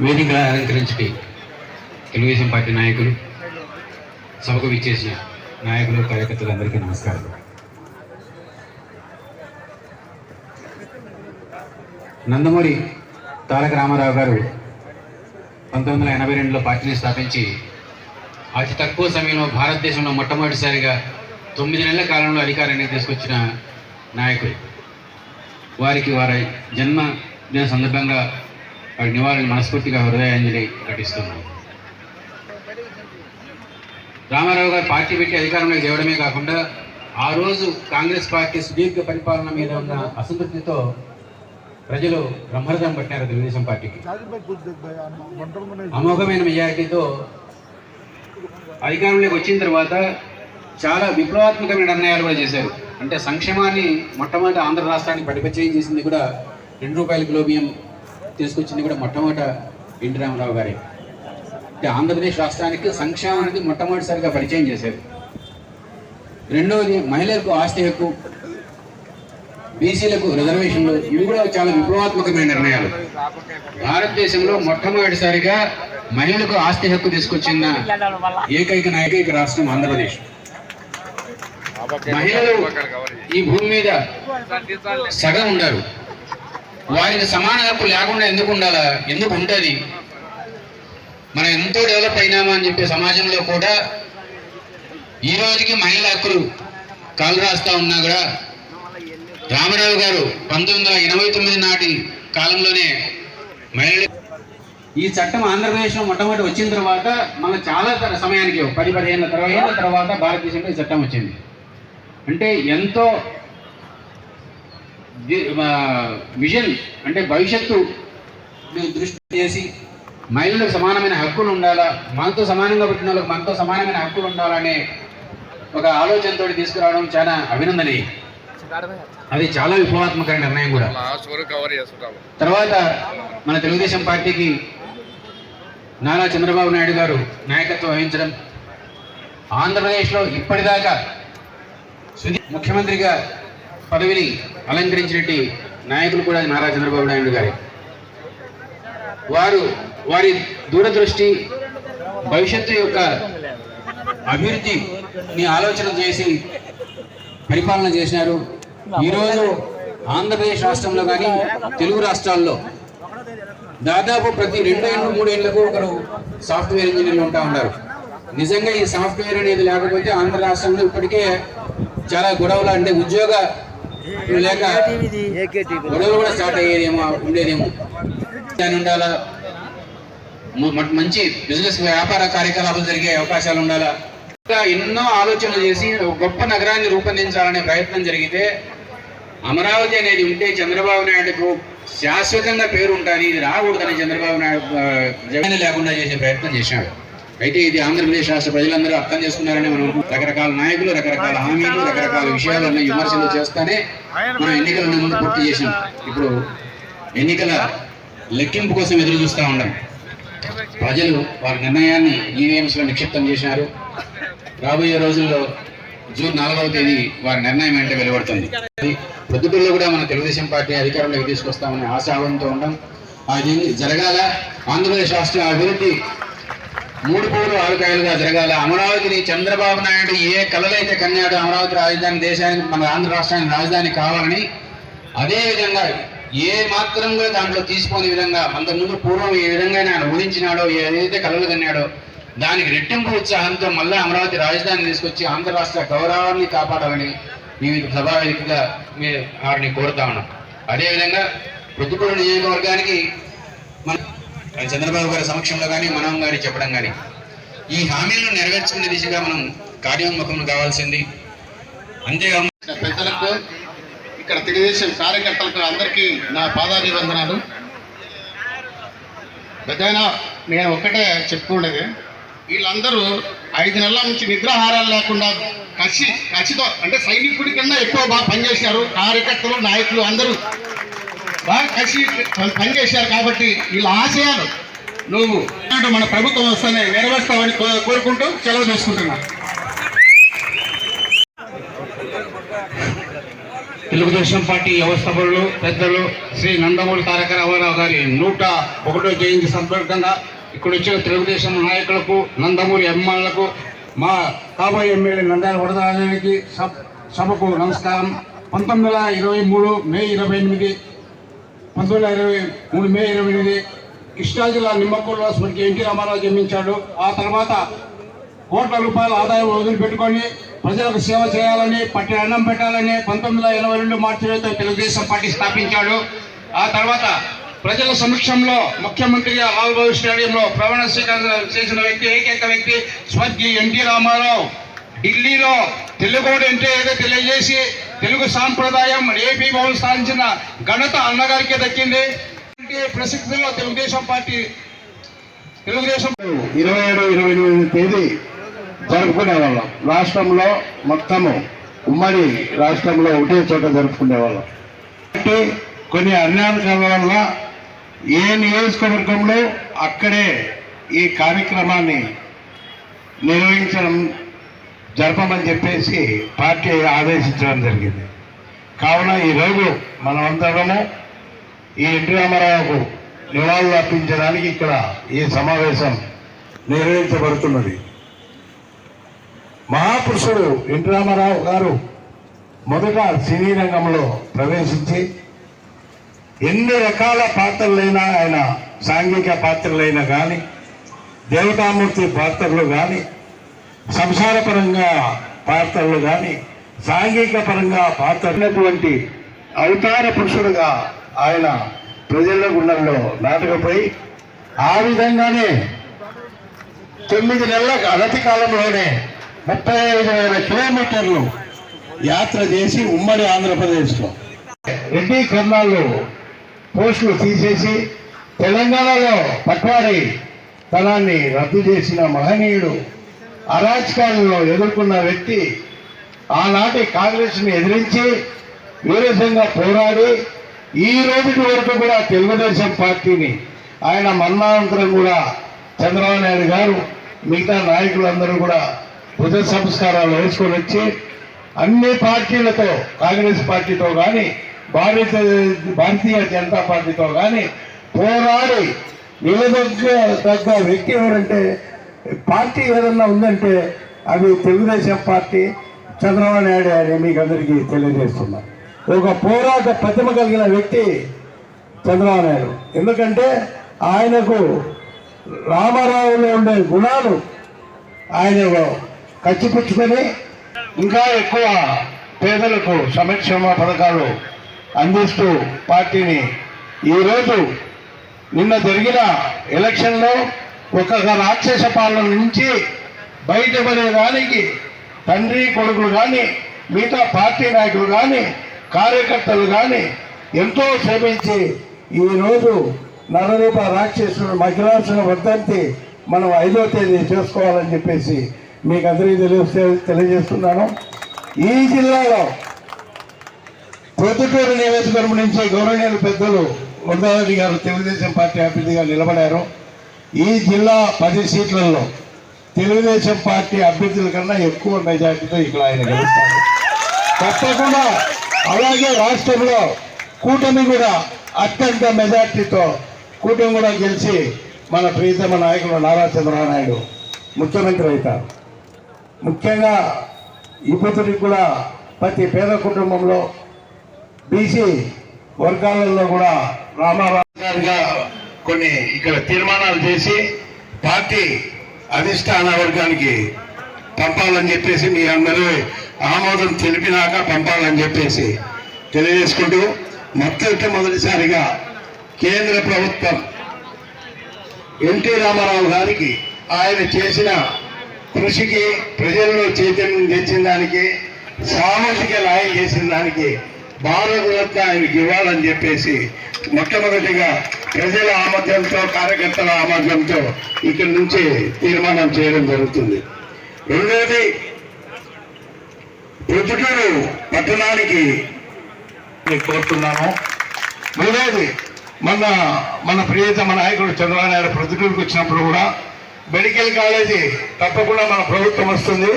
వేదిక అలంకరించి తెలుగుదేశం పార్టీ నాయకులు సభకు విచ్చేసిన నాయకులు కార్యకర్తలందరికీ నమస్కారం. నందమూరి తారక రామారావు గారు పంతొమ్మిది వందల ఎనభై రెండులో పార్టీని స్థాపించి అతి తక్కువ సమయంలో భారతదేశంలో మొట్టమొదటిసారిగా తొమ్మిది నెలల కాలంలో అధికారాన్ని తీసుకొచ్చిన నాయకులు. వారికి వారి జన్మదిన సందర్భంగా వారి నివారణ మనస్ఫూర్తిగా హృదయాంజలి ఘటిస్తున్నాం. రామారావు గారు పార్టీ పెట్టి అధికారంలోకి తేవడమే కాకుండా ఆ రోజు కాంగ్రెస్ పార్టీ సుదీర్ఘ పరిపాలన మీద ఉన్న అసంతృప్తితో ప్రజలు బ్రహ్మరథం పట్టారు తెలుగుదేశం పార్టీకి. అమోఘమైన మెజారిటీతో అధికారంలోకి వచ్చిన తర్వాత చాలా విప్లవాత్మకమైన నిర్ణయాలు కూడా చేశారు. అంటే సంక్షేమాన్ని మొట్టమొదటి ఆంధ్ర రాష్ట్రానికి పరిపరిచయం చేసింది కూడా రెండు రూపాయల కిలో బియ్యం తీసుకొచ్చింది కూడా మొట్టమొదట ఎన్టీ రామారావు గారే. అంటే ఆంధ్రప్రదేశ్ రాష్ట్రానికి సంక్షేమం అనేది మొట్టమొదటిసారిగా పరిచయం చేశారు. రెండవది మహిళలకు ఆస్తి హక్కు బీసీలకు రిజర్వేషన్లు ఇవి కూడా చాలా విప్లవాత్మకమైన నిర్ణయాలు. భారతదేశంలో మొట్టమొదటిసారిగా మహిళలకు ఆస్తి హక్కు తీసుకొచ్చిన ఏకైక నాయకైక రాష్ట్రం ఆంధ్రప్రదేశ్. మహిళలు ఈ భూమి మీద సగం ఉండరు. వారికి సమాన హక్కు లేకుండా ఎందుకు ఉండాలా? ఎందుకు ఉంటుంది? మనం ఎంతో డెవలప్ అయినామా అని చెప్పి సమాజంలో కూడా ఈ రోజుకి మహిళా హక్కులు కాలు రాస్తా ఉన్నా కూడా రామారావు గారు పంతొమ్మిది వందల ఎనభై తొమ్మిది నాటి కాలంలోనే మహిళలు ఈ చట్టం ఆంధ్రప్రదేశ్లో మొట్టమొదటి వచ్చిన తర్వాత మన చాలా తర- సమయానికి పది పదిహేను తర్వాత తర్వాత భారతదేశంలో ఈ చట్టం వచ్చింది. అంటే ఎంతో విజన్ అంటే భవిష్యత్తు దృష్టి చేసి మహిళలకు సమానమైన హక్కులు ఉండాలా? మనతో సమానంగా పుట్టిన వాళ్ళకి మనతో సమానమైన హక్కులు ఉండాలనే ఒక ఆలోచనతో తీసుకురావడం చాలా అభినందనీయం. అది చాలా విప్లవాత్మక నిర్ణయం కూడా. తర్వాత మన తెలుగుదేశం పార్టీకి నారా చంద్రబాబు నాయుడు గారు నాయకత్వం వహించడం ఆంధ్రప్రదేశ్లో ఇప్పటిదాకా ముఖ్యమంత్రిగా పదవిని అలంకరించినట్టు నాయకులు కూడా నారా చంద్రబాబు నాయుడు గారే. వారు వారి దూరదృష్టి భవిష్యత్తు యొక్క అభివృద్ధిని ఆలోచన చేసి పరిపాలన చేసినారు. ఈరోజు ఆంధ్రప్రదేశ్ రాష్ట్రంలో కానీ తెలుగు రాష్ట్రాల్లో దాదాపు ప్రతి రెండు ఏళ్ళు మూడు ఏళ్ళకు ఒకరు సాఫ్ట్వేర్ ఇంజనీర్లు ఉంటా ఉన్నారు. నిజంగా ఈ సాఫ్ట్వేర్ అనేది లేకపోతే ఆంధ్ర రాష్ట్రంలో ఇప్పటికే చాలా గొడవలు అంటే ఉద్యోగ లేక గొడవలు కూడా స్టార్ట్ అయ్యేదేమో ఉండేదేమో. ఉండాలా మంచి బిజినెస్ వ్యాపార కార్యకలాపాలు జరిగే అవకాశాలు ఉండాలా. ఇంకా ఎన్నో ఆలోచనలు చేసి ఒక గొప్ప నగరాన్ని రూపొందించాలనే ప్రయత్నం జరిగితే అమరావతి అనేది ఉంటే చంద్రబాబు నాయుడుకు శాశ్వతంగా పేరు ఉంటుంది ఇది రాకూడదని చంద్రబాబు నాయుడు జగన్ లేకుండా చేసే ప్రయత్నం చేశాడు. అయితే ఇది ఆంధ్రప్రదేశ్ రాష్ట్ర ప్రజలందరూ అర్థం చేసుకున్నారని మనం రకరకాల నాయకులు రకరకాల హామీలు రకరకాల విషయాలను విమర్శలు చేస్తానే మనం ఎన్నికలను ముందు పూర్తి చేసాం ఇప్పుడు ఎన్నికల లెక్కింపు కోసం ఎదురు చూస్తూ ఉన్నాం. ప్రజలు వారి నిర్ణయాన్ని ఈవీఎంస్లో నిక్షిప్తం చేశారు. రాబోయే రోజుల్లో జూన్ నాలుగవ తేదీ వారి నిర్ణయం ఏంటో వెలువడుతుంది. ప్రొద్దుటూరులో కూడా మన తెలుగుదేశం పార్టీ అధికారంలోకి తీసుకొస్తామనే ఆశాభంతో ఉండడం అది జరగాల ఆంధ్రప్రదేశ్ రాష్ట్ర అభివృద్ధి మూడు పూలు ఆరుకాయలుగా జరగాల. అమరావతిని చంద్రబాబు నాయుడు ఏ కలలైతే కన్నాడో అమరావతి రాజధాని దేశానికి మన ఆంధ్ర రాష్ట్రానికి రాజధాని కావాలని అదే విధంగా ఏ మాత్రం కూడా దాంట్లో తీసుకోని విధంగా అంతకుముందు పూర్వం ఏ విధంగా ఆయన ఊహించినాడో ఏదైతే కలలు కన్నాడో దానికి రెట్టింపు ఉత్సాహంతో మళ్ళీ అమరావతి రాజధాని తీసుకొచ్చి ఆంధ్ర రాష్ట్ర గౌరవాన్ని కాపాడాలని వివిధ సభావేదికగా మీరు వారిని కోరుతా ఉన్నాం. అదేవిధంగా ప్రతికూల నియోజకవర్గానికి మన చంద్రబాబు గారి సమక్షంలో కానీ మనం గారి చెప్పడం కానీ ఈ హామీలను నెరవేర్చుకునే దిశగా మనం కార్యోన్ముఖం కావాల్సింది. అంతేకాకుండా పెద్దలకు ఇక్కడ తెలుగుదేశం కార్యకర్తలకు అందరికీ నా పాదాభివందనాలు. పెద్దైనా నేను ఒక్కటే చెప్పుకునేది వీళ్ళందరూ ఐదు నెలల నుంచి నిద్రాహారాలు లేకుండా కసి కసితో అంటే సైనికుడి కన్నా ఎక్కువ బాగా పనిచేసినారు కార్యకర్తలు నాయకులు అందరూ. బాగా కలిసి పనిచేశారు కాబట్టి వీళ్ళ ఆశయాలు నువ్వు మన ప్రభుత్వం వస్తానే నెరవేర్స్తామని కోరుకుంటూ సెలవు తీసుకుంటున్నాను తెలుగుదేశం పార్టీ వ్యవస్థాపకులు పెద్దలు శ్రీ నందమూరి తారక రామారావు గారి నూట ఒకటో జయంతి సందర్భంగా ఇక్కడ వచ్చిన తెలుగుదేశం నాయకులకు నందమూరి అభిమానులకు మా కాబోయే ఎమ్మెల్యే నందాల వరదరాజానికి సభకు నమస్కారం. పంతొమ్మిది వందల ఇరవై మూడు మే ఇరవై ఎనిమిది పంతొమ్మిది వందల ఇరవై మూడు మే ఇరవై ఎనిమిది కృష్ణా జిల్లా నిమ్మకూరులో స్వర్గీయ ఎన్టీ రామారావు జన్మించాడు. ఆ తర్వాత కోట్ల రూపాయల ఆదాయం వదిలిపెట్టుకొని ప్రజలకు సేవ చేయాలని పట్టి అన్నం పెట్టాలని పంతొమ్మిది వందల ఎనభై రెండు మార్చి తెలుగుదేశం పార్టీ స్థాపించాడు. ఆ తర్వాత ప్రజల సమక్షంలో ముఖ్యమంత్రిగా లాల్ బహదూర్ స్టేడియంలో ప్రమాణ స్వీకారం చేసిన వ్యక్తి ఏకైక వ్యక్తి స్వర్గీయ ఎన్టీ రామారావు. ఢిల్లీలో తెలుగుడు అంటే ఏదో తెలియజేసి తెలుగు సాంప్రదాయం ఏపీ భవన్ స్థాపించిన ఘనత అన్నగారికి దక్కింది. ప్రసిద్ధిలో తెలుగుదేశం పార్టీ తెలుగుదేశం ఇరవై ఏడు ఇరవై ఎనిమిది తేదీ జరుపుకునే వాళ్ళం. రాష్ట్రంలో మొత్తము ఉమ్మడి రాష్ట్రంలో ఒకటే చోట జరుపుకునే వాళ్ళం. అంటే కొన్ని అన్యాయాల వల్ల ఏ నియోజకవర్గంలో అక్కడే ఈ కార్యక్రమాన్ని నిర్వహించడం జరపమని చెప్పేసి పార్టీ ఆదేశించడం జరిగింది. కావున ఈరోజు మనమందరము ఈ ఎన్టీ రామారావుకు నివాళులు అర్పించడానికి ఇక్కడ ఈ సమావేశం నిర్వహించబడుతున్నది. మహాపురుషుడు ఎన్టీ రామారావు గారు మొదట సినీ రంగంలో ప్రవేశించి ఎన్ని రకాల పాత్రలైనా ఆయన సాంఘిక పాత్రలైనా కానీ దేవతామూర్తి పాత్రలు కానీ సంసారపరంగా పాత్రలు కానీ సాంఘిక పరంగా పాత్రటువంటి అవతార పురుషుడుగా ఆయన ప్రజల గుండెల్లో నాటకపోయి ఆ విధంగానే తొమ్మిది నెలల అనతి కాలంలోనే ముప్పై ఐదు వేల కిలోమీటర్లు యాత్ర చేసి ఉమ్మడి ఆంధ్రప్రదేశ్లో. రెడ్డి కర్నాల్లో పోస్టులు తీసేసి తెలంగాణలో పట్వారీ తనాన్ని రద్దు చేసిన మహనీయుడు అరాచకాలను ఎదుర్కొన్న వ్యక్తి ఆనాటి కాంగ్రెస్ని ఎదిరించి వీరసంగా పోరాడి ఈ రోజుటి వరకు కూడా తెలుగుదేశం పార్టీని ఆయన మరణానంతరం కూడా చంద్రబాబు నాయుడు గారు మిగతా నాయకులందరూ కూడా బుధ సంస్కారాలు వేసుకొని వచ్చి అన్ని పార్టీలతో కాంగ్రెస్ పార్టీతో కానీ భారత భారతీయ జనతా పార్టీతో కానీ పోరాడి నిలదొగ్గ తగ్గ వ్యక్తి ఎవరంటే పార్టీ ఏదన్నా ఉందంటే అది తెలుగుదేశం పార్టీ చంద్రబాబు నాయుడు అని మీకు అందరికీ తెలియజేస్తున్నా. ఒక పోరాట ప్రతిమ కలిగిన వ్యక్తి చంద్రబాబు నాయుడు. ఎందుకంటే ఆయనకు రామారావులో ఉండే గుణాలు ఆయన కచ్చిపుచ్చుకొని ఇంకా ఎక్కువ పేదలకు సంక్షేమ పథకాలు అందిస్తూ పార్టీని ఈరోజు నిన్న జరిగిన ఎలక్షన్లో ఒక రాక్షస పాలన నుంచి బయటపడేదానికి తండ్రి కొడుకులు కానీ మిగతా పార్టీ నాయకులు కానీ కార్యకర్తలు కానీ ఎంతో శ్రమించి ఈరోజు నరరూప రాక్షసుడు మహిళాసుల వర్ధంతి మనం ఐదో తేదీ చేసుకోవాలని చెప్పేసి మీకు అందరికీ తెలియజే తెలియజేస్తున్నాను. ఈ జిల్లాలో ప్రొద్దుటూరు నియోజకవర్గం నుంచి గౌరవనీయులు పెద్దలు వరదారెడ్డి గారు తెలుగుదేశం పార్టీ అభ్యర్థిగా నిలబడారు. ఈ జిల్లా పది సీట్లలో తెలుగుదేశం పార్టీ అభ్యర్థుల కన్నా ఎక్కువ మెజార్టీతో ఇక్కడ ఆయన గెలుస్తారు తప్పకుండా అలాగే రాష్ట్రంలో కూటమి కూడా అత్యంత మెజార్టీతో కూటమి కూడా గెలిచి మన ప్రీతమ నాయకుడు నారా చంద్రబాబు నాయుడు ముఖ్యమంత్రి అవుతారు. ముఖ్యంగా ఇప్పటికి కూడా ప్రతి పేద కుటుంబంలో బీసీ వర్గాలలో కూడా రామారావు గారిగా కొన్ని ఇక్కడ తీర్మానాలు చేసి పార్టీ అధిష్టాన వర్గానికి పంపాలని చెప్పేసి మీ అందరూ ఆమోదం తెలిపినాక పంపాలని చెప్పేసి తెలియజేసుకుంటూ మొత్తం మొదటిసారిగా కేంద్ర ప్రభుత్వం ఎన్టీ రామారావు గారికి ఆయన చేసిన కృషికి ప్రజల్లో చైతన్యం తెచ్చిన దానికి సామాజిక న్యాయం చేసిన దానికి భారతరత్న ఆయనకి ఇవ్వాలని చెప్పేసి మొట్టమొదటిగా ప్రజల ఆమోదంతో కార్యకర్తల ఆమోదంతో ఇక్కడి నుంచి తీర్మానం చేయడం జరుగుతుంది. రెండవది ప్రొద్దుటూరు పట్టణానికి నేను కోరుతున్నాను. మూడవది మన మన ప్రియతమ నాయకుడు చంద్రబాబు నాయుడు ప్రొద్దుటూరుకు వచ్చినప్పుడు కూడా మెడికల్ కాలేజీ తప్పకుండా మన ప్రభుత్వం వస్తుంది.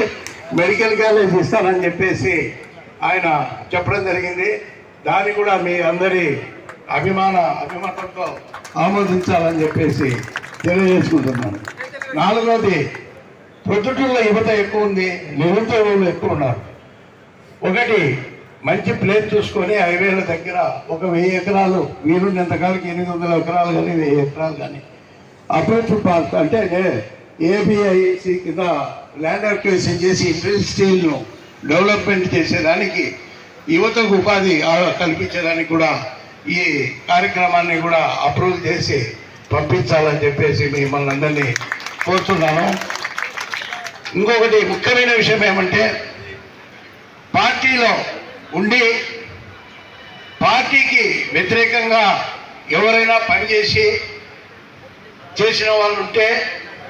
మెడికల్ కాలేజీ ఇస్తానని చెప్పేసి ఆయన చెప్పడం జరిగింది. దాన్ని కూడా మీ అందరి అభిమాన అభిమతంతో ఆమోదించాలని చెప్పేసి తెలియజేసుకుంటున్నాను. నాలుగోది ప్రొద్దుటూళ్ళ యువత ఎక్కువ ఉంది నిరుద్యోగులు ఎక్కువ ఉన్నారు. ఒకటి మంచి ప్లేస్ చూసుకొని హైవేల దగ్గర ఒక వెయ్యి ఎకరాలు వీలున్నంతకాలకి ఎనిమిది వందల ఎకరాలు కానీ వెయ్యి ఎకరాలు కానీ అప్రోచ్ పార్క్ అంటే ఏబిఐసి కింద ల్యాండ్ అక్వేషన్ చేసి ఇండస్ట్రీలను డెవలప్మెంట్ చేసేదానికి యువతకు ఉపాధి ఆ- కల్పించేదానికి కూడా ఈ కార్యక్రమాన్ని కూడా అప్రూవ్ చేసి పంపించాలని చెప్పేసి మిమ్మల్ని అందరినీ కోరుతున్నాను. ఇంకొకటి ముఖ్యమైన విషయం ఏమంటే పార్టీలో ఉండి పార్టీకి వ్యతిరేకంగా ఎవరైనా పనిచేసి చేసిన వాళ్ళు ఉంటే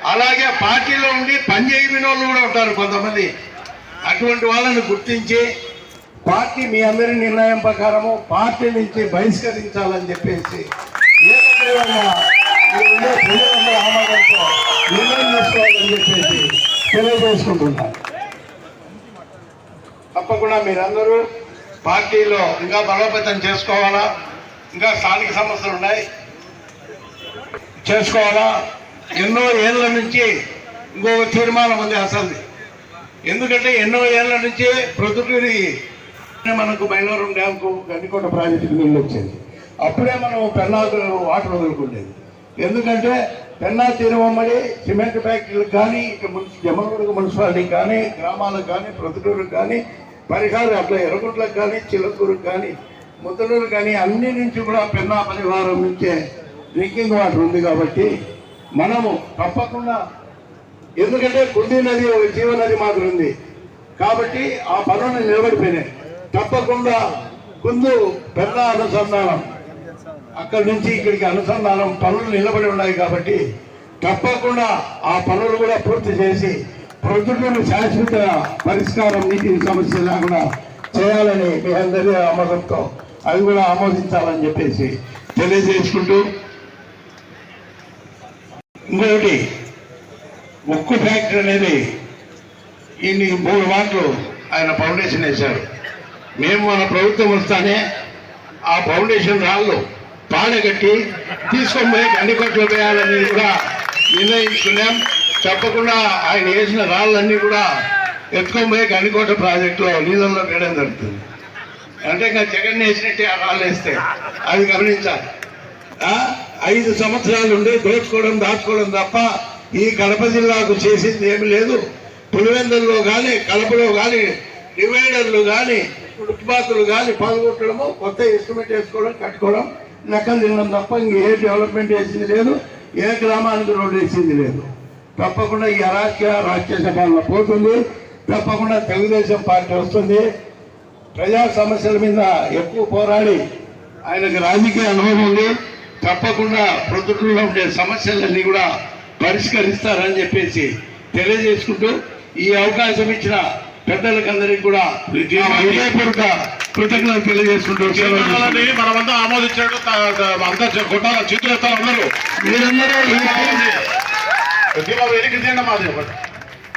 అలాగే పార్టీలో ఉండి పనిచేయని వాళ్ళు కూడా ఉంటారు కొంతమంది. అటువంటి వాళ్ళని గుర్తించి పార్టీ మీ అందరి నిర్ణయం ప్రకారము పార్టీ నుంచి బహిష్కరించాలని చెప్పేసి ఆమోదంతో నిర్ణయం తీసుకోవాలని చెప్పేసి తెలియజేసుకుంటున్నాను. తప్పకుండా మీరందరూ పార్టీలో ఇంకా బలోపేతం చేసుకోవాలా? ఇంకా స్థానిక సమస్యలు ఉన్నాయి. చేసుకోవాలా? ఎన్నో ఏళ్ళ నుంచి ఇంకొక తీర్మానం ఉంది అసలు. ఎందుకంటే ఎన్నో ఏళ్ళ నుంచి ప్రొద్దుటూరి మనకు మైలవరం డ్యాంకు గండికోట ప్రాజెక్టుకి నీళ్ళు వచ్చేది అప్పుడే మనం పెన్నాకు వాటర్ వదులుకుండేది ఎందుకంటే పెన్నా తీరవమ్మడి సిమెంట్ ఫ్యాక్టరీలకు కానీ ఇక మున్సి మున్సిపాలిటీకి కానీ గ్రామాలకు కానీ ప్రొద్దుటూరుకు కానీ పరిహారం అట్లా ఎర్రగుంట్లకు కానీ చిలకూరుకు కానీ ముద్దలూరు కానీ అన్ని నుంచి కూడా పెన్నా పరివారం నుంచే డ్రింకింగ్ వాటర్ ఉంది కాబట్టి మనము తప్పకుండా ఎందుకంటే కుండీ నది ఒక జీవనది మాత్రం ఉంది కాబట్టి ఆ పనులు నిలబడిపోయినాయి. తప్పకుండా కుందు పెద్ద అనుసంధానం. అక్కడి నుంచి ఇక్కడికి అనుసంధానం పనులు నిలబడి ఉన్నాయి కాబట్టి తప్పకుండా ఆ పనులు కూడా పూర్తి చేసి ప్రొద్దుటూరు శాశ్వత పరిష్కారం నీటి సమస్య లేకుండా చేయాలని మీ అందరి ఆమోదంతో అది కూడా ఆమోదించాలని చెప్పేసి తెలియజేసుకుంటూ ఇంకొకటి ఉక్కు ఫ్యాక్టరీ అనేది ఇన్ని మూడు మాటలు ఆయన ఫౌండేషన్ వేశారు. మేము మన ప్రభుత్వం వస్తానే ఆ ఫౌండేషన్ రాళ్ళు పాడగట్టి తీసుకొని పోయి గండికొట్లో వేయాలని కూడా నిర్ణయించుకున్నాం. తప్పకుండా ఆయన వేసిన రాళ్ళన్నీ కూడా ఎత్తుకొని పోయి గండికోట ప్రాజెక్టులో నీళ్ళల్లో వేయడం జరుగుతుంది. అంటే ఇంకా జగన్ వేసినట్టే ఆ రాళ్ళు వేస్తే అది గమనించాలి. ఐదు సంవత్సరాలు ఉండి దోచుకోవడం దాచుకోవడం తప్ప ఈ కడప జిల్లాకు చేసింది ఏమి లేదు. పులివెందుల్లో కానీ కడపలో కానీ డివైడర్లు కానీ ఫుట్పాత్లు కానీ పాల్గొట్టడము కొత్త ఇన్స్ట్రుమెంట్ వేసుకోవడం కట్టుకోవడం లెక్కలు తినడం తప్ప ఇంక ఏ డెవలప్మెంట్ వేసింది లేదు ఏ గ్రామానికి రోడ్డు వేసింది లేదు. తప్పకుండా ఈ అరాజ్య రాక్షస పాలన పోతుంది. తప్పకుండా తెలుగుదేశం పార్టీ వస్తుంది. ప్రజా సమస్యల మీద ఎక్కువ పోరాడి ఆయనకు రాజకీయ అనుభవం ఉంది. తప్పకుండా ప్రొద్దుట్లో ఉండే సమస్యలన్నీ కూడా పరిష్కరిస్తారని చెప్పేసి తెలియజేసుకుంటూ ఈ అవకాశం ఇచ్చిన పెద్దలకందరికీ కూడా హృదయపూర్వక కృతజ్ఞతలు తెలియజేసుకుంటూ మనమంతా త- అంతా కొట్టాల చేతులు ఎత్తాలి అందరూ. మీరందరూ ఎన్నిక తీయండి మాది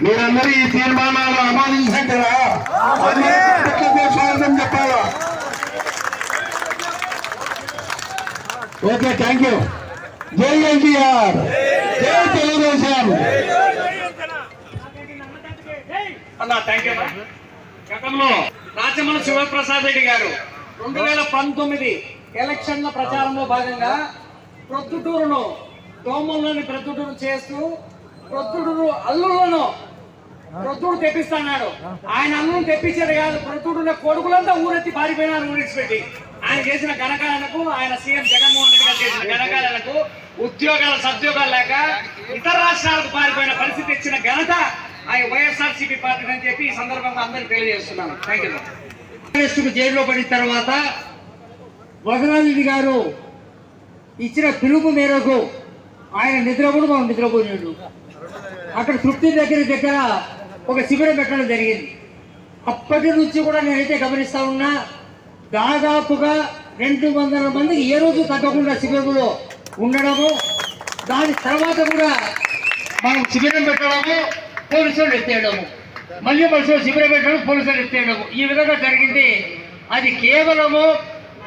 మీరందరూ ఈ తీర్మానాలు ఆమోదించండిరా? అందరికీ స్వాగతం చెప్పాలా? Okay thank you. జై ఎన్టీఆర్. తెలుగుదేశం. అన్నా థ్యాంక్ యూ గతంలో రాచమల శివప్రసాద్ రెడ్డి గారు రెండు వేల పంతొమ్మిది ఎలక్షన్ల ప్రచారంలో భాగంగా ప్రొద్దుటూరును దోమల్లోని ప్రొద్దుటూరు చేస్తూ ప్రొద్దుటూరు అల్లులను ప్రొద్దుడు తెప్పిస్తాడు ఆయన అల్లును తెప్పించారు కాదు ప్రొద్దుడున్న కొడుకులంతా ఊరెత్తి పారిపోయినారు ఊరిడిచిపెట్టి ఆయన చేసిన ఘనకాలకు ఆయన సీఎం జగన్మోహన్ రెడ్డి గారు చేసిన ఘనకాలకు ఉద్యోగాలు సద్యోగాలు లేక ఇతర రాష్ట్రాలకు పారిపోయిన పరిస్థితి ఇచ్చిన ఘనత ఆయన వైఎస్ఆర్సీపీ పార్టీ అని చెప్పి ఈ సందర్భంగా అందరికి తెలియజేస్తున్నాను. థ్యాంక్ యూ కాంగ్రెస్కు జైల్లో పడిన తర్వాత వదనారెడ్డి గారు ఇచ్చిన పిలుపు మేరకు ఆయన నిద్రపోడు మనం నిద్రపోయాడు అక్కడ తృప్తి దగ్గర దగ్గర ఒక శిబిరం పెట్టడం జరిగింది. అప్పటి నుంచి కూడా నేనైతే గమనిస్తా ఉన్నా దాదాపుగా రెండు వందల మంది ఏ రోజు తగ్గకుండా శిబిరంలో ఉండడము దాని తర్వాత కూడా మనం శిబిరం పెట్టడము పోలీసులు ఎత్తేయడము. మళ్ళీ మనుషులు శిబిరం పెట్టడం పోలీసులు ఎత్తేయడము. ఈ విధంగా జరిగింది. అది కేవలము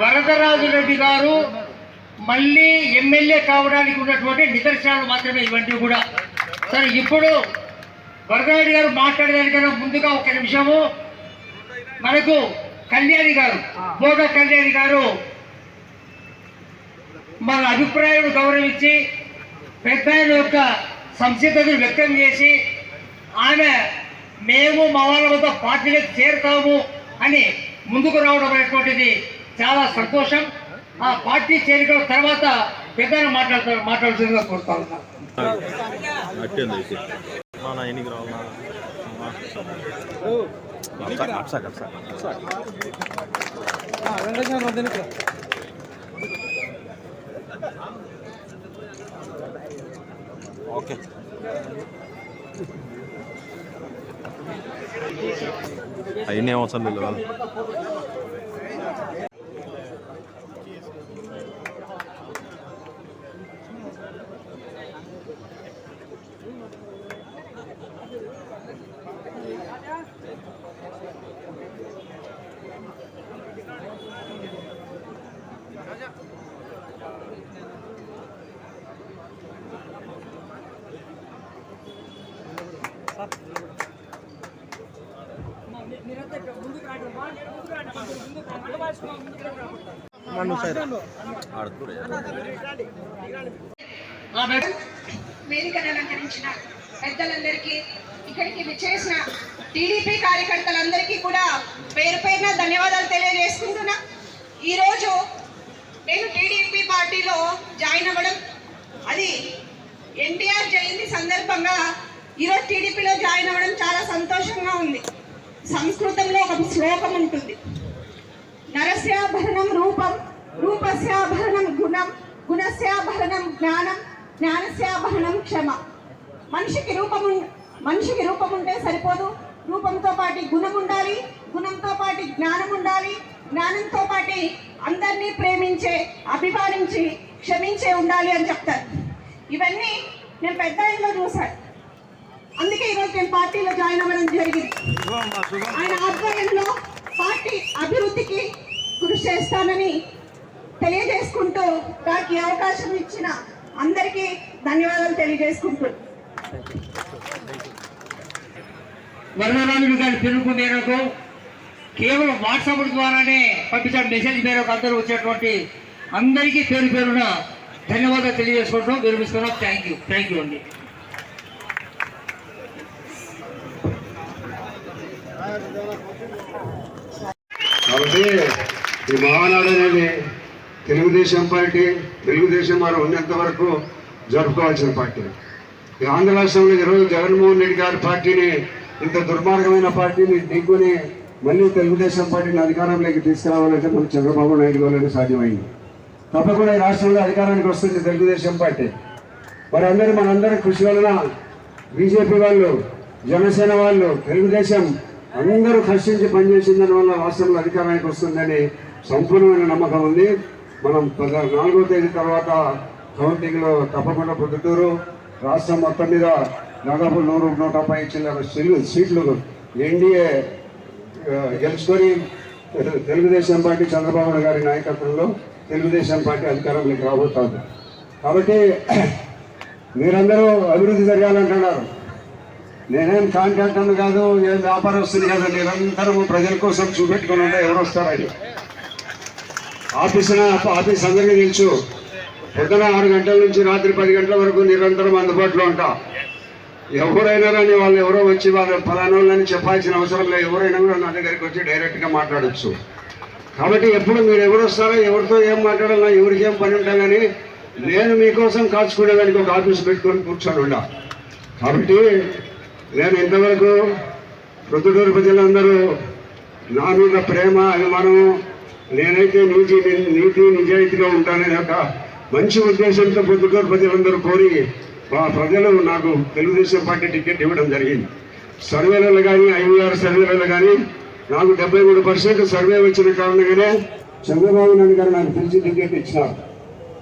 వరదరాజు రెడ్డి గారు మళ్ళీ ఎమ్మెల్యే కావడానికి ఉన్నటువంటి నిదర్శనాలు మాత్రమే ఇవన్నీ కూడా. సరే ఇప్పుడు వరదరాజు గారు మాట్లాడేదానికన్నా ముందుగా ఒక నిమిషము. మనకు కళ్యాణి గారు బోగ కళ్యాణి గారు మన అభిప్రాయం గౌరవించి పెద్ద ఆయన యొక్క సంసిద్ధతను వ్యక్తం చేసి ఆమె మేము మా వాళ్ళతో పార్టీలకు చేరుతాము అని ముందుకు రావడం అనేటువంటిది చాలా సంతోషం. ఆ పార్టీ చేరికల తర్వాత పెద్దలు మాట్లాడతారు మాట్లాడుతుందిగా కోరుతా ఎన్నికి ఓకే అవన్నీ అవసరం లేదు వేదికను అలంకరించిన పెద్దలందరికీ ఇక్కడికి విచ్చేసిన టీడీపీ కార్యకర్తలందరికీ కూడా పేరు పేరున ధన్యవాదాలు తెలియజేసుకుంటున్నా. ఈరోజు నేను టీడీపీ పార్టీలో జాయిన్ అవ్వడం అది ఎన్టీఆర్ జయంతి సందర్భంగా ఈరోజు టీడీపీలో జాయిన్ అవ్వడం చాలా సంతోషంగా ఉంది. సంస్కృతంలో ఒక శ్లోకం ఉంటుంది. నరస్యాభరణం రూపం రూపస్యాభరణం గుణం గుణస్యాభరణం జ్ఞానం జ్ఞానస్యాభరణం క్షమ. మనిషికి రూపం ఉం- మనిషికి రూపం ఉంటే సరిపోదు. రూపంతో పాటు గుణం ఉండాలి గుణంతో పాటు జ్ఞానం ఉండాలి జ్ఞానంతో పాటు అందరినీ ప్రేమించే అభిమానించి క్షమించే ఉండాలి అని చెప్తారు. ఇవన్నీ నేను పెద్ద ఇంట్లో చూశాను. అందుకే ఈరోజు నేను పార్టీలో జాయిన్ అవ్వడం జరిగింది. ఆయన ఆధ్వర్యంలో పార్టీ అభివృద్ధికి కృషి చేస్తానని తెలియజేసుకుంటూ నాకు ఈ అవకాశం ఇచ్చిన అందరికీ ధన్యవాదాలు తెలియజేసుకుంటూ. వరదరాజు గారి పిలుపు మేరకు కేవలం వాట్సాప్ ద్వారానే పంపించిన మెసేజ్ మేరకు అందరూ వచ్చేటువంటి అందరికీ పేరు పేరున ధన్యవాదాలు తెలియజేసుకుంటున్నాం. విరమిస్తున్నాం. థ్యాంక్ యూ థ్యాంక్ యూ అండి. కాబట్టి ఈ మహానాడు అనేది తెలుగుదేశం పార్టీ తెలుగుదేశం వారు ఉన్నంత వరకు జరుపుకోవాల్సిన పార్టీ. ఆంధ్ర రాష్ట్రంలో ఈరోజు జగన్మోహన్ రెడ్డి గారి పార్టీని ఇంత దుర్మార్గమైన పార్టీని దిగ్గుని మళ్ళీ తెలుగుదేశం పార్టీని అధికారంలోకి తీసుకురావాలంటే మనకు చంద్రబాబు నాయుడు గారు సాధ్యమైంది. తప్పకుండా ఈ రాష్ట్రంలో అధికారానికి వస్తుంది తెలుగుదేశం పార్టీ. మరి మనందరి కృషి వలన బీజేపీ వాళ్ళు జనసేన వాళ్ళు తెలుగుదేశం అందరూ కష్టించి పనిచేసిన వల్ల రాష్ట్రంలో అధికారానికి వస్తుందని సంపూర్ణమైన నమ్మకం ఉంది. మనం పద- నాలుగో తేదీ తర్వాత కౌంటింగ్లో తప్పకుండా పొద్దుటూరు. రాష్ట్రం మొత్తం మీద దాదాపు నూరు నూట పై చిల్లర సీట్లు సీట్లు ఎన్డీఏ గెలుచుకొని తెలుగుదేశం పార్టీ చంద్రబాబు గారి నాయకత్వంలో తెలుగుదేశం పార్టీ అధికారంలోకి రాబోతోంది. కాబట్టి మీరందరూ అభివృద్ధి జరగాలంటున్నారు. నేనేం కాంట్రాక్టర్ను కాదు ఏం వ్యాపారస్తుని కాదు నిరంతరం ప్రజల కోసం చూపెట్టుకుని ఉంటే ఎవరు వస్తారని ఆఫీస్ ఆఫీస్ అందరికీ తెలుసు. పొద్దున ఆరు గంటల నుంచి రాత్రి పది గంటల వరకు నిరంతరం అందుబాటులో ఉంటా. ఎవరైనా కానీ వాళ్ళు ఎవరో వచ్చి వాళ్ళు ఫలానోళ్ళని చెప్పాల్సిన అవసరం లేదు. ఎవరైనా కూడా నా దగ్గరికి వచ్చి డైరెక్ట్గా మాట్లాడచ్చు. కాబట్టి ఎప్పుడు మీరు ఎవరు వస్తారో ఎవరితో ఏం మాట్లాడాలన్నా ఎవరికి ఏం పని ఉంటా కానీ నేను మీకోసం కాచుకునేదానికి ఒక ఆఫీస్ పెట్టుకొని కూర్చొని ఉండా. కాబట్టి నేను ఇంతవరకు ప్రొద్దుటూరు ప్రజలందరూ నా మీద ప్రేమ అభిమానము నేనైతే నీతి నీతి నిజాయితీగా ఉంటానని ఒక మంచి ఉద్దేశంతో ప్రొద్దుటూరు ప్రజలందరూ కోరి మా ప్రజలు నాకు తెలుగుదేశం పార్టీ టికెట్ ఇవ్వడం జరిగింది. సర్వేలలో కానీ ఐవీఆర్ సర్వేలలో కానీ నాకు డెబ్బై మూడు పర్సెంట్ సర్వే వచ్చిన కారణంగానే చంద్రబాబు నాయుడు గారు నాకు పిలిచి టికెట్ ఇచ్చినారు.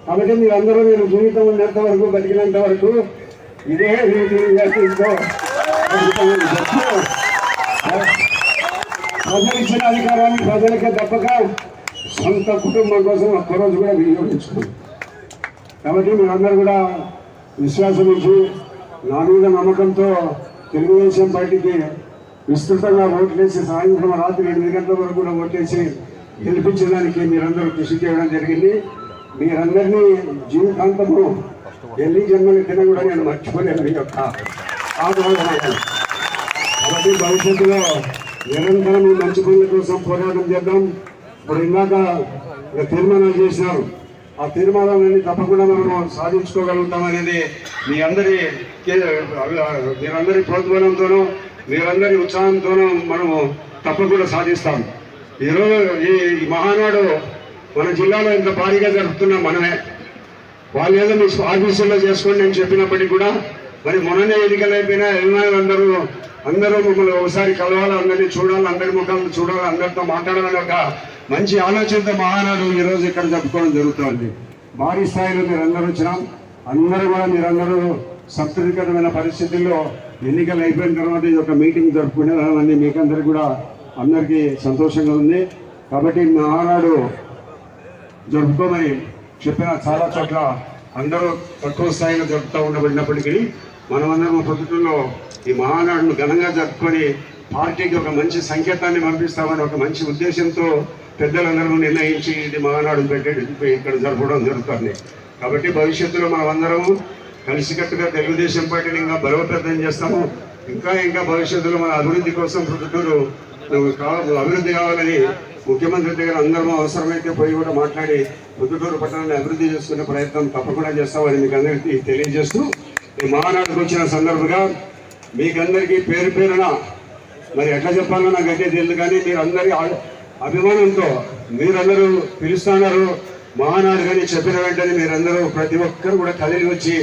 కాబట్టి మీరందరూ నేను జీవితం ఉన్నంత వరకు బతికినంత వరకు ఇదే నీతి ప్రజలిచ్చిన ప్రజలు ఇచ్చిన అధికారాన్ని ప్రజలకే తప్పక సొంత కుటుంబం కోసం ఒక్కరోజు కూడా వినియోగించుకోండి కాబట్టి మీరందరూ కూడా విశ్వాసం ఇచ్చి నా మీద నమ్మకంతో తెలుగుదేశం పార్టీకి విస్తృతంగా ఓట్లేసి సాయంత్రం రాత్రి ఎనిమిది గంటల వరకు కూడా ఓట్లేసి గెలిపించడానికి మీరందరూ కృషి చేయడం జరిగింది. మీరందరినీ జీవితాంతము ఢిల్లీ జన్మని తిన కూడా నేను మర్చిపోలేను మీ యొక్క ఆదరణ. కాబట్టి భవిష్యత్తులో నిరంతరం ఈ మంచి పనుల కోసం పోరాటం చేద్దాం. ఇప్పుడు ఇందాక ఒక తీర్మానాలు చేసినారు. ఆ తీర్మానాలన్నీ తప్పకుండా మనము సాధించుకోగలుగుతామనేది మీ అందరి మీరందరి ప్రోద్బలంతోనూ మీరందరి ఉత్సాహంతోనూ మనము తప్పకుండా సాధిస్తాం. ఈరోజు ఈ ఈ మహానాడు మన జిల్లాలో ఇంత భారీగా జరుపుతున్నాం మనమే. వాళ్ళు ఏదో మీ ఆఫీసుల్లో చేసుకోండి నేను చెప్పినప్పటికీ కూడా మరి మొన్ననే ఎన్నికలు అయిపోయినా అభిమానులు అందరూ మిమ్మల్ని ఒకసారి కలవాలి అందరినీ చూడాలి అందరి ముఖం చూడాలి అందరితో మాట్లాడాలని ఒక మంచి ఆలోచనతో మహానాడు ఈరోజు ఇక్కడ జరుపుకోవడం జరుగుతుంది. భారీ స్థాయిలో మీరు అందరూ వచ్చినాం. అందరూ కూడా మీరందరూ సంతృప్తికరమైన పరిస్థితుల్లో ఎన్నికలు అయిపోయిన తర్వాత ఇది ఒక మీటింగ్ జరుపుకునేదాన్ని మీకందరికీ కూడా అందరికీ సంతోషంగా ఉంది. కాబట్టి మహానాడు జరుపుకోమని చెప్పిన చాలా చోట్ల అందరూ తక్కువ స్థాయిలో జరుపుతూ ఉండబడినప్పటికీ మనమందరం పొద్దుటలో ఈ మహానాడును ఘనంగా జరుపుకొని పార్టీకి ఒక మంచి సంకేతాన్ని పంపిస్తామని ఒక మంచి ఉద్దేశంతో పెద్దలందరూ నిర్ణయించి ఇది మహానాడును పెట్టే ఇక్కడ జరపడం జరుగుతుంది. కాబట్టి భవిష్యత్తులో మనం కలిసికట్టుగా తెలుగుదేశం పార్టీని ఇంకా బలోపేతం చేస్తాము. ఇంకా ఇంకా భవిష్యత్తులో మన అభివృద్ధి కోసం పొద్దుటూరు అభివృద్ధి కావాలని ముఖ్యమంత్రి దగ్గర అందరం అవసరమైతే పోయి కూడా మాట్లాడి పొద్దుటూరు పట్టణాన్ని అభివృద్ధి చేసుకునే ప్రయత్నం తప్పకుండా చేస్తామని మీకు అందరికీ తెలియజేస్తూ ఈ మహానాడుకు వచ్చిన సందర్భంగా మీకందరికీ పేరు పేరున మరి ఎట్లా చెప్పాలో నాకు అయితే తెలియదు కానీ మీరందరి అభిమానంతో మీరందరూ పిలుస్తున్నారు. మహానాడు కానీ చెప్పిన వెంటనే మీరందరూ ప్రతి ఒక్కరు కూడా కదిలి వచ్చి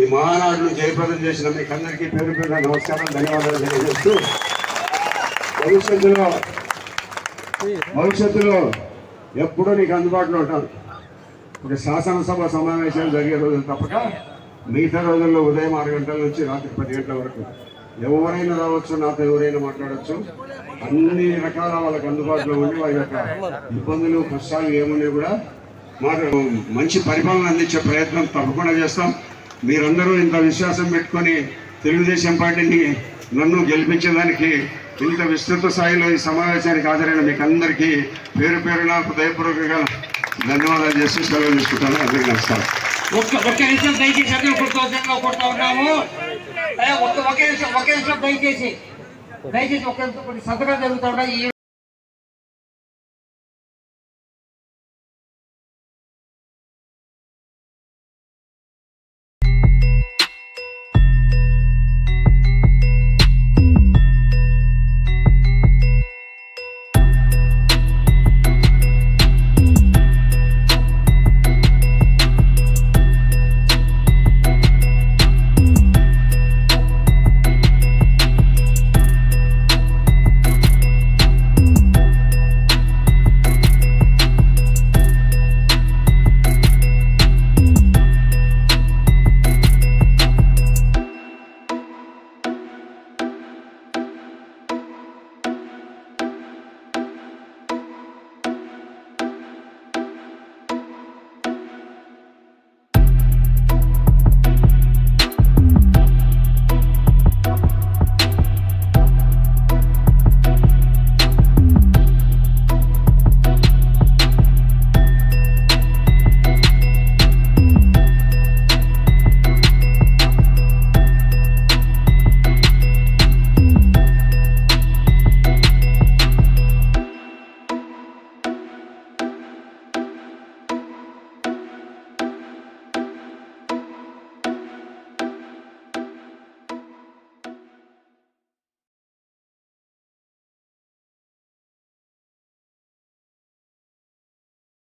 ఈ మహానాడును జయప్రదం చేసిన మీకు అందరికీ పేరు పేరున నమస్కారం ధన్యవాదాలు తెలియజేస్తూ భవిష్యత్తులో భవిష్యత్తులో ఎప్పుడూ నీకు అందుబాటులో ఉంటాను. ఒక శాసనసభ సమావేశాలు జరిగే రోజులు తప్పక మిగతా రోజుల్లో ఉదయం ఆరు గంటల నుంచి రాత్రి పది గంటల వరకు ఎవరైనా రావచ్చు నాతో ఎవరైనా మాట్లాడవచ్చు అన్ని రకాల వాళ్ళకి అందుబాటులో ఉండి వాళ్ళ యొక్క ఇబ్బందులు కష్టాలు ఏమున్నాయి కూడా మాకు మంచి పరిపాలన అందించే ప్రయత్నం తప్పకుండా చేస్తాం. మీరందరూ ఇంత విశ్వాసం పెట్టుకొని తెలుగుదేశం పార్టీని నన్ను గెలిపించడానికి ఇంత విస్తృత స్థాయిలో ఈ సమావేశానికి హాజరైన మీకు అందరికీ పేరు పేరున హృదయపూర్వకంగా ధన్యవాదాలు చేసి సెలవు తీసుకుంటాను. అందరికీ నమస్కారం. ఒక్క ఒకే విషయం దయచేసి అందరూ కొడుతూ కొడుతూ ఉన్నాము. ఒకే విషయం ఒకే విషయం దయచేసి దయచేసి ఒక్క నిమిషం కొన్ని సంతకాలు జరుగుతూ ఉన్నాయి.